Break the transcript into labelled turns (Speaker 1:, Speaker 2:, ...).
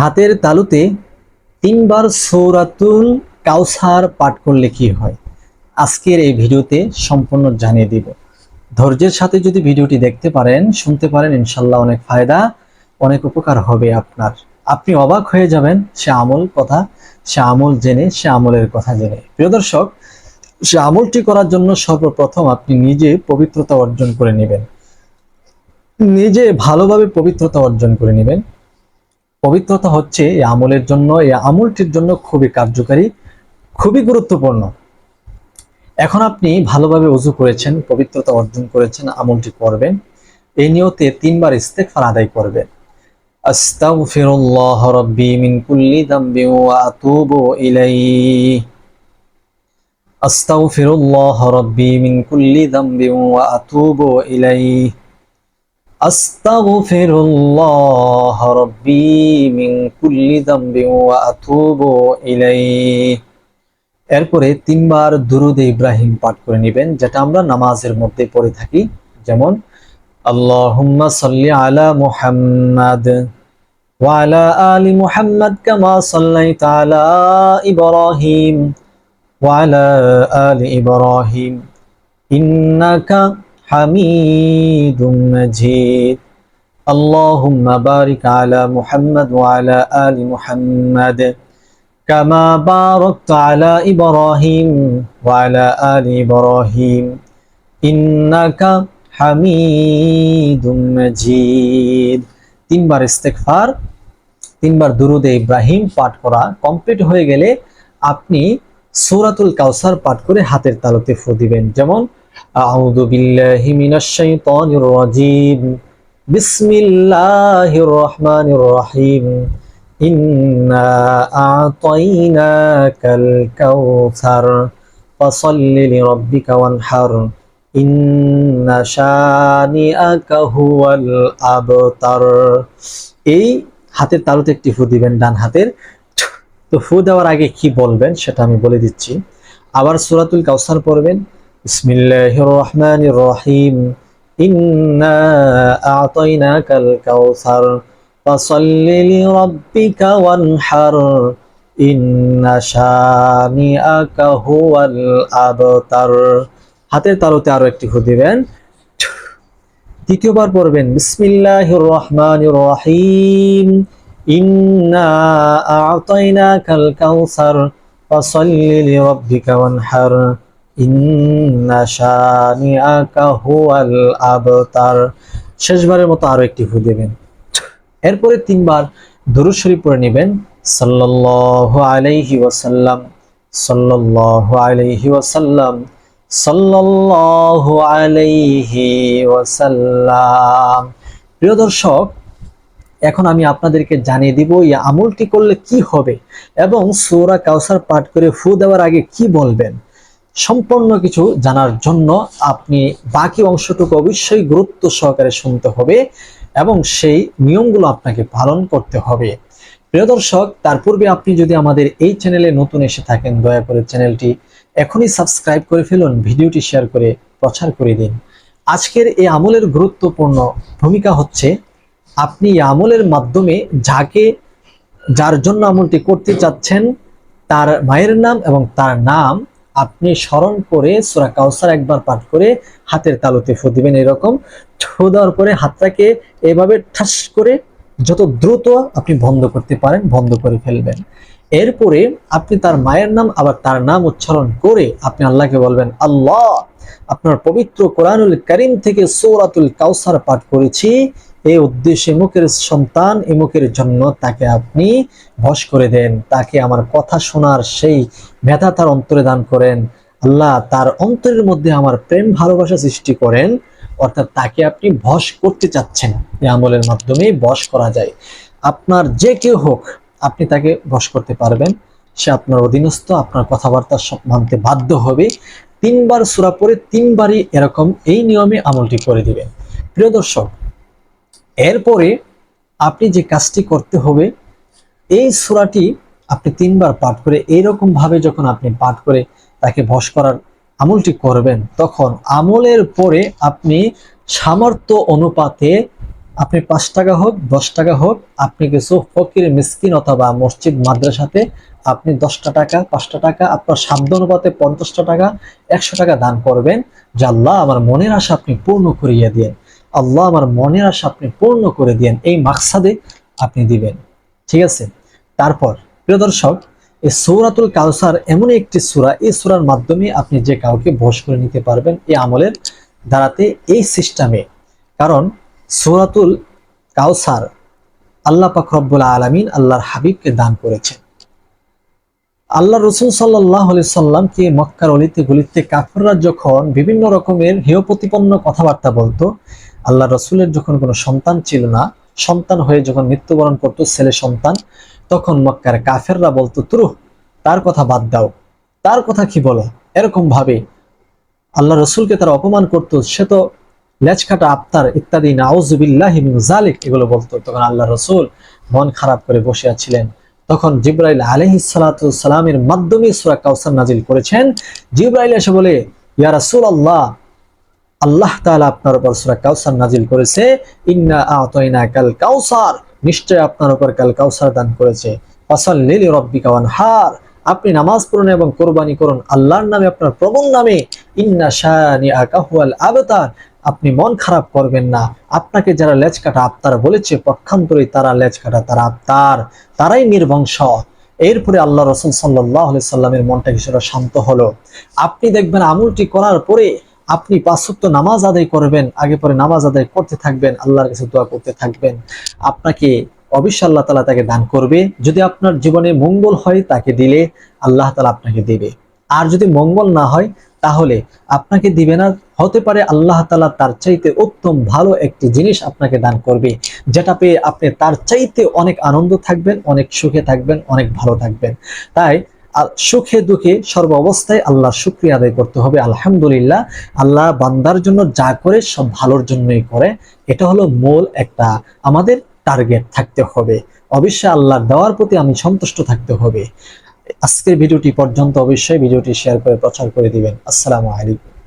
Speaker 1: হাতের তালুতে তিনবার সৌরাতুল কাউসার পাঠ করলে কি হয়? আজকের এই ভিডিওতে সম্পূর্ণ জানিয়ে দিব। ধৈর্যের সাথে যদি ভিডিওটি দেখতে পারেন, শুনতে পারেন ইনশাল্লাহ অনেক ফায়দা, অনেক উপকার হবে আপনার। আপনি অবাক হয়ে যাবেন সে আমল কথা, সে আমল জেনে, সে আমলের কথা জেনে। প্রিয় দর্শক, সে আমলটি করার জন্য সর্বপ্রথম আপনি নিজে পবিত্রতা অর্জন করে নেবেন। নিজে ভালোভাবে পবিত্রতা অর্জন করে নেবেন। পবিত্রতা হচ্ছে এই আমলের জন্য, এই আমলটির জন্য খুবই কার্যকারী, খুবই গুরুত্বপূর্ণ। এখন আপনি ভালোভাবে উজু করেছেন, পবিত্রতা অর্জন করেছেন, আমলটি করবেন। এই নিয়তে তিনবার ইস্তেগফার আদায় করবেন। আস্তাগফিরুল্লাহ রাব্বি মিন কুল্লি যামবি ওয়া আতুবু ইলাইহি। আস্তাগফিরুল্লাহ রাব্বি মিন কুল্লি যামবি ওয়া আতুবু ইলাইহি। আস্তাগফিরুল্লাহ রাব্বি মিন কুল্লি যামবি ওয়া আতুবু ইলাইহি। এরপরে তিনবার দুরুদ ইব্রাহিম পাঠ করে নেবেন, যেটা আমরা নামাজের মধ্যে পড়ে থাকি। যেমন, আল্লাহুম্মা সাল্লি আলা মুহাম্মাদ ওয়া আলা আলি মুহাম্মাদ কামা সাল্লাইতা আলা ইব্রাহিম ওয়া আলা আলি ইব্রাহিম। ইন্নাকা হামিদুম মাজিদ اللهم بارك على محمد وعلى آل محمد كما باركت على إبراهيم وعلى آل إبراهيم إنك حميد مجيد তিনবার ইস্তেগফার তিনবার দুরুদে ইব্রাহিম পাঠ করা কমপ্লিট হয়ে গেলে আপনি সূরাতুল কাউসার পাঠ করে হাতের তালুতে ফু দিবেন যেমন আউযু বিল্লাহি মিনাশ শাইতানির রাজিম বিসমিল্লাহির রহমানির রহিম إنا أعطيناك الكوثر فصل لربك وانحر إن شانئك هو الأبتر এই হাতের তালুতে একটি ফু দিবেন ডান হাতের তো ফু দেওয়ার আগে কি বলবেন সেটা আমি বলে দিচ্ছি আবার সূরাতুল কাউসার পড়বেন বিসমিল্লাহির রহমানির রহিম ইন্না আতাইনাকাল কাউসার ফসল্লি লিরাব্বিকা ওয়ানহার। ইন্না শানিআকা হুয়াল আবতার। হাতের তালুতে আরও একটি হু দিবেন। দ্বিতীয়বার পড়বেন বিসমিল্লাহির রহমানির রহিম ইন্না আতাইনাকাল কাউসার ফসল্লি লিরাব্বিকা ওয়ানহার। আবতার। শেষবারের মতো আরও একটি ফু দেবেন। এরপরে তিনবার দুরুদ শরীফ পড়ে নেবেন। সাল্লাল্লাহু আলাইহি ওয়াসাল্লাম, সাল্লাল্লাহু আলাইহি ওয়াসাল্লাম, সাল্লাল্লাহু আলাইহি ওয়াসাল্লাম। প্রিয় দর্শক, এখন আমি আপনাদেরকে জানিয়ে দিব এই আমলটি করলে কি হবে এবং সূরা কাউসার পাঠ করে ফু দেওয়ার আগে কি বলবেন। সম্পূর্ণ কিছু জানার জন্য আপনি বাকি অংশটুকু অবশ্যই গুরুত্ব সহকারে শুনতে হবে এবং সেই নিয়মগুলো আপনাকে পালন করতে হবে। প্রিয় দর্শক, তার পূর্বে আপনি যদি আমাদের এই চ্যানেলে নতুন এসে থাকেন, দয়া করে চ্যানেলটি এখনই সাবস্ক্রাইব করে ফেলুন, ভিডিওটি শেয়ার করে প্রচার করে দিন। আজকের এই আমলের গুরুত্বপূর্ণ ভূমিকা হচ্ছে, আপনি এই আমলের মাধ্যমে যাকে, যার জন্য আমলটি করতে চাচ্ছেন, তার মায়ের নাম এবং তার নাম আপনি স্মরণ করে সোরা কাউসার একবার পাঠ করে হাতের তালুতে ফু দিবেন এরকম। ফু দেওয়ার পরে হাতটাকে এভাবে ঠাস করে যত দ্রুত আপনি বন্ধ করতে পারেন, বন্ধ করে ফেলবেন। এরপরে আপনি তার মায়ের নাম, আবার তার নাম উচ্চারণ করে আপনি আল্লাহকে বলবেন, আল্লাহ, আপনার পবিত্র কোরআনুল করিম থেকে সৌরাতুল কাউসার পাঠ করেছি। এই উদ্দেশ্যে মুখের সন্তান এমুকের জন্য তাকে আপনি বশ করে দেন। তাকে আমার কথা শোনার সেই মেধা তার অন্তরে দান করেন। আল্লাহ তার অন্তরের মধ্যে আমার প্রেম ভালোবাসা সৃষ্টি করেন। অর্থাৎ তাকে আপনি বশ করতে চাচ্ছেন। এই আমলের মাধ্যমে বশ করা যায়। আপনার যে কেউ হোক আপনি তাকে বশ করতে পারবেন। সে আপনার অধীনস্থ, আপনার কথাবার্তা সব মানতে বাধ্য হবে। তিনবার সুরা পরে তিনবারই এরকম এই নিয়মে আমলটি করে দিবেন। প্রিয় দর্শক, এরপরে আপনি যে কাজটি করতে হবে, এই সুরাটি আপনি তিনবার পাঠ করে এইরকম ভাবে যখন আপনি পাঠ করে তাকে বশ করার আমলটি করবেন, তখন আমলের পরে আপনি সামর্থ্য অনুপাতে আপনি পাঁচ টাকা হোক, দশ টাকা হোক, আপনি কিছু ফকির, মিসকিন অথবা মসজিদ, মাদ্রাসাতে আপনি দশটা টাকা, পাঁচটা টাকা, আপনার সাধ্য অনুপাতে পঞ্চাশটা টাকা, একশো টাকা দান করবেন, যে আল্লাহ আমার মনের আশা আপনি পূর্ণ করিয়ে দিয়েন। আল্লাহ আমার মনের আশা আপনি পূর্ণ করে দিয়েন, এই মাকসাদে আপনি দিবেন। ঠিক আছে? তারপর, প্রিয় দর্শক, এই সৌরাতুল কাউসার এমন একটি সূরা, এই সূরার মাধ্যমে আপনি যে কাউকে বশ করে নিতে পারবেন এই আমলের দ্বারাতে এই সিস্টেমে। কারণ সূরাতুল কাউসার আল্লাহ পাক রব্বুল আলামিন আল্লাহর হাবিবকে দান করেছেন। আল্লাহ রসুল সাল্লাহ সাল্লামকে মক্কার অলিতে গলিতে কাফররা যখন বিভিন্ন রকমের হেয় প্রতিপন্ন কথাবার্তা বলতো, আল্লাহ রসুলের যখন কোনো সন্তান ছিল না, সন্তান হয়ে যখন মৃত্যুবরণ করতো ছেলে সন্তান, তখন মক্কার কাফেররা বলতো তুরুহ তার কথা বাদ দাও। তার কথা কি বলো? এরকম ভাবে আল্লাহ রসুলকে তারা অপমান করতো। সে তো লেজ কাটা আফতার ইত্যাদি, নাউজুবিল্লাহ জালিক এগুলো বলতো। তখন আল্লাহ রসুল মন খারাপ করে বসে আছিলেন। তখন জিব্রাইল আলহি সালামের মাধ্যমে সুরা কাউসার নাজিল করেছেন। জিব্রাইল এসে বলে, ইয়া রাসূল আল্লাহ আল্লাহ তাআলা আপনার উপর সূরা কাউসার নাজিল করেছে। ইন্না আতাইনা কাল কাউসার নিশ্চয় আপনার উপর কাল কাউসার দান করেছে। ফাসাল্লি লিরাব্বিকা ওয়ানহার, আপনি নামাজ পড়ুন এবং কোরবানি করুন আল্লাহর নামে, আপনার প্রবল নামে। ইন্না শানি আকাহুয়াল আবতার আপনি মন খারাপ করবেন না। আপনাকে যারা লেজ কাটা আবতার বলেছে পক্ষান্তরে তারা লেজ কাটা তারা আবতার তারাই নির্বংশ। এরপরে আল্লাহ রসুল সাল্লাহ সাল্লামের মনটা কিছুটা শান্ত হলো। আপনি দেখবেন আমলটি করার পরে আপনি পাঁচক্ত নামাজ আদায় করবেন, আগে পরে নামাজ আদায় করতে থাকবেন, আল্লাহর কাছে দোয়া করতে থাকবেন। আপনাকে অবশ্যই আল্লাহ তালা তাকে দান করবে। যদি আপনার জীবনে মঙ্গল হয় তাকে দিলে আল্লাহ তালা আপনাকে দেবে। আর যদি মঙ্গল না হয় তাহলে আপনাকে দিবে না। হতে পারে আল্লাহ তালা তার চাইতে উত্তম ভালো একটি জিনিস আপনাকে দান করবে, যেটা পেয়ে আপনি তার চাইতে অনেক আনন্দ থাকবেন, অনেক সুখে থাকবেন, অনেক ভালো থাকবেন। তাই সুখে দুঃখে সর্ব অবস্থায় আল্লাহ শুক্রিয়া আদায় করতে হবে। আলহামদুলিল্লাহ, আল্লাহ বান্দার জন্য যা করে সব ভালোর জন্যই করে। এটা হলো মূল একটা আমাদের টার্গেট থাকতে হবে। অবশ্যই আল্লাহর দেওয়ার প্রতি আমি সন্তুষ্ট থাকতে হবে। আজকের ভিডিওটি পর্যন্ত অবশ্যই ভিডিওটি শেয়ার করে প্রচার করে দিবেন। আসসালামু আলাইকুম।